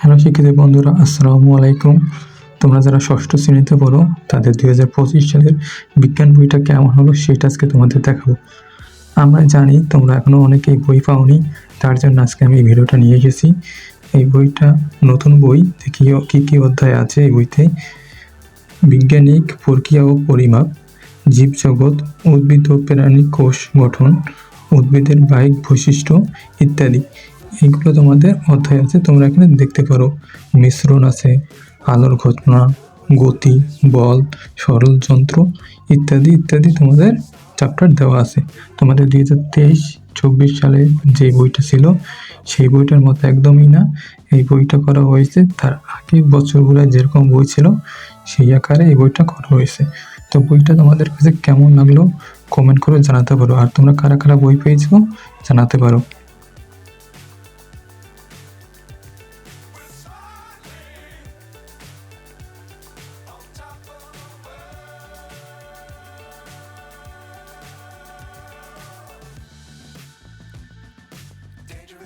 Hello শিক্ষিত বন্ধুরা, আসসালামু আলাইকুম। তোমরা যারা ষষ্ঠ শ্রেণীতে পড়ো, তাদের দুই হাজার পঁচিশ সালের বিজ্ঞান বইটা কেমন হলো সেটা আজকে তোমাদের দেখাবো। আমরা জানি তোমরা এখনও অনেকেই বই পাওনি, তার জন্য আজকে আমি এই ভিডিওটা নিয়ে এসেছি। এই বইটা নতুন বই, দেখি কী কী অধ্যায় আছে এই বইতে। বিজ্ঞানিক প্রক্রিয়া ও পরিমাপ, জীবজগৎ, উদ্ভিদ ও প্রাণী কোষ গঠন, উদ্ভিদের বাহিক বৈশিষ্ট্য ইত্যাদি। এইগুলো তোমাদের অধ্যায় আছে, তোমরা এখানে দেখতে পারো। মিশ্রণ আছে, আলোর ঘটনা, গতি, বল, সরল যন্ত্র ইত্যাদি ইত্যাদি তোমাদের চ্যাপ্টার দেওয়া আছে। তোমাদের দুই হাজার তেইশ, চব্বিশ সালে যে বইটা ছিল, সেই বইটার মতো একদমই না। এই বইটা করা হয়েছে, তার আগের বছরগুলো যেরকম বই ছিল, সেই আকারে এই বইটা করা হয়েছে। তো বইটা তোমাদের কাছে কেমন লাগল কমেন্ট করে জানাতে পারো। আর তোমরা কারা কারা বই পেয়েছ, জানাতে পারো।